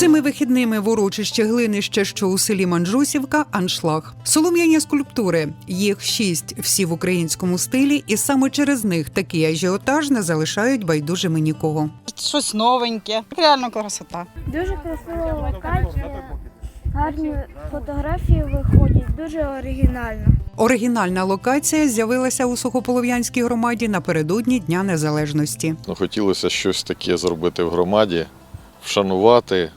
Цими вихідними в урочище глинище, що у селі Манджусівка, аншлаг. Солом'яні скульптури. Їх шість всі в українському стилі, і саме через них такий ажіотаж не залишають байдужими нікого. Щось новеньке. Реально красота. Дуже красива локація, гарні фотографії виходять, дуже оригінально. Оригінальна локація з'явилася у Сухополов'янській громаді напередодні Дня Незалежності. Ну, хотілося щось таке зробити в громаді, вшанувати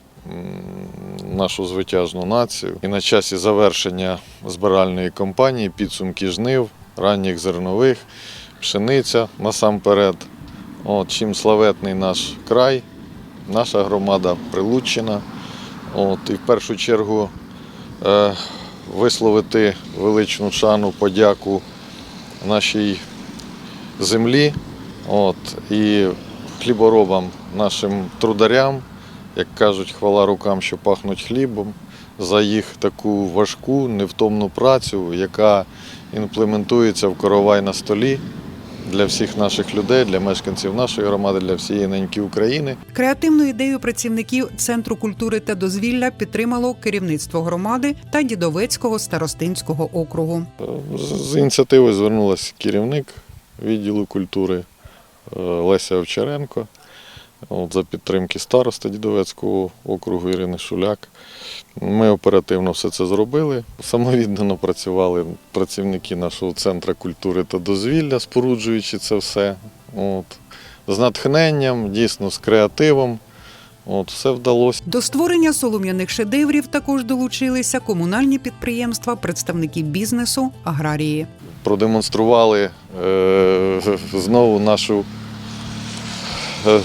нашу звитяжну націю. І на часі завершення збиральної кампанії, підсумки жнив, ранніх зернових, пшениця насамперед. От, чим славетний наш край, наша громада Прилуччина. От, і в першу чергу е, висловити величну шану, подяку нашій землі. От, і хліборобам, нашим трударям, як кажуть, хвала рукам, що пахнуть хлібом, за їх таку важку, невтомну працю, яка імплементується в коровай на столі для всіх наших людей, для мешканців нашої громади, для всієї неньки України. Креативну ідею працівників Центру культури та дозвілля підтримало керівництво громади та Дідовецького старостинського округу. З ініціативою звернулася керівник відділу культури е, Леся Овчаренко. От, за підтримки староста Дідовецького округу Ірини Шуляк. Ми оперативно все це зробили. Самовіддано працювали працівники нашого центру культури та дозвілля, споруджуючи це все. От. З натхненням, дійсно з креативом. От, все вдалося. До створення солом'яних шедеврів також долучилися комунальні підприємства, представники бізнесу, аграрії. продемонстрували е, знову нашу е,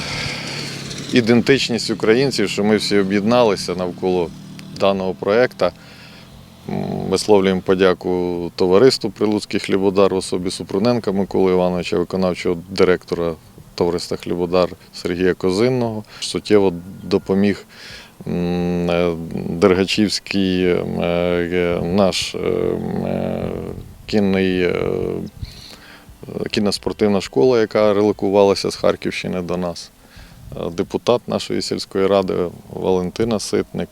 ідентичність українців, що ми всі об'єдналися навколо даного проєкту. Висловлюємо подяку товариству Прилуцький хлібодар особі Супруненка Миколи Івановича, виконавчого директора товариства Хлібодар Сергія Козинного. Суттєво допоміг е, Дергачівський е, е, наш кінний, кіноспортивна школа, яка релокувалася з Харківщини до нас. Е, Депутат нашої сільської ради Валентина Ситник,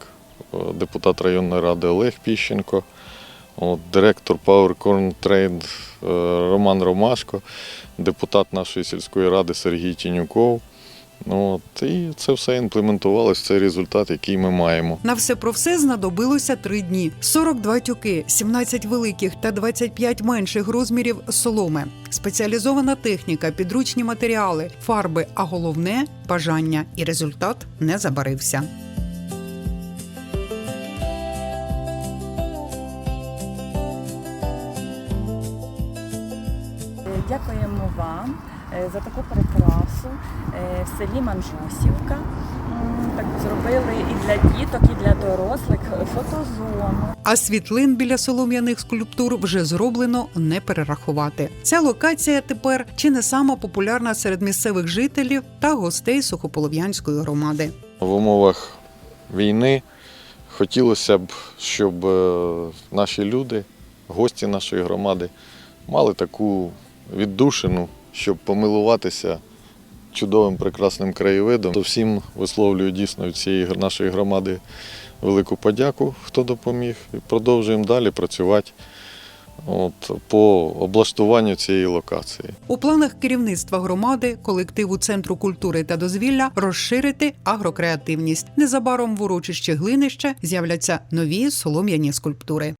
е, депутат районної ради Олег Піщенко, от, директор PowerCorn Trade е, Роман Ромашко, депутат нашої сільської ради Сергій Тінюков. Ну, От, і це все імплементувалося в цей результат, який ми маємо. На все про все знадобилося три дні: 42 тюки, 17 великих та 25 менших розмірів соломи, спеціалізована техніка, підручні матеріали, фарби, а головне бажання. І результат не забарився. Дякуємо вам за таку прикрасу е, в селі Манжусівка. Так зробили і для діток, і для дорослих фотозону. А світлин біля солом'яних скульптур вже зроблено не перерахувати. Ця локація тепер чи не сама популярна серед місцевих жителів та гостей Сухополов'янської громади. В умовах війни хотілося б, щоб е, наші люди, гості нашої громади, мали таку віддушину, щоб помилуватися чудовим прекрасним краєвидом. То всім висловлюю дійсно цієї нашої громади велику подяку, хто допоміг. І продовжуємо далі працювати от, по облаштуванню цієї локації. У планах керівництва громади, колективу Центру культури та дозвілля розширити агрокреативність. Незабаром в урочищі глинище з'являться нові солом'яні скульптури.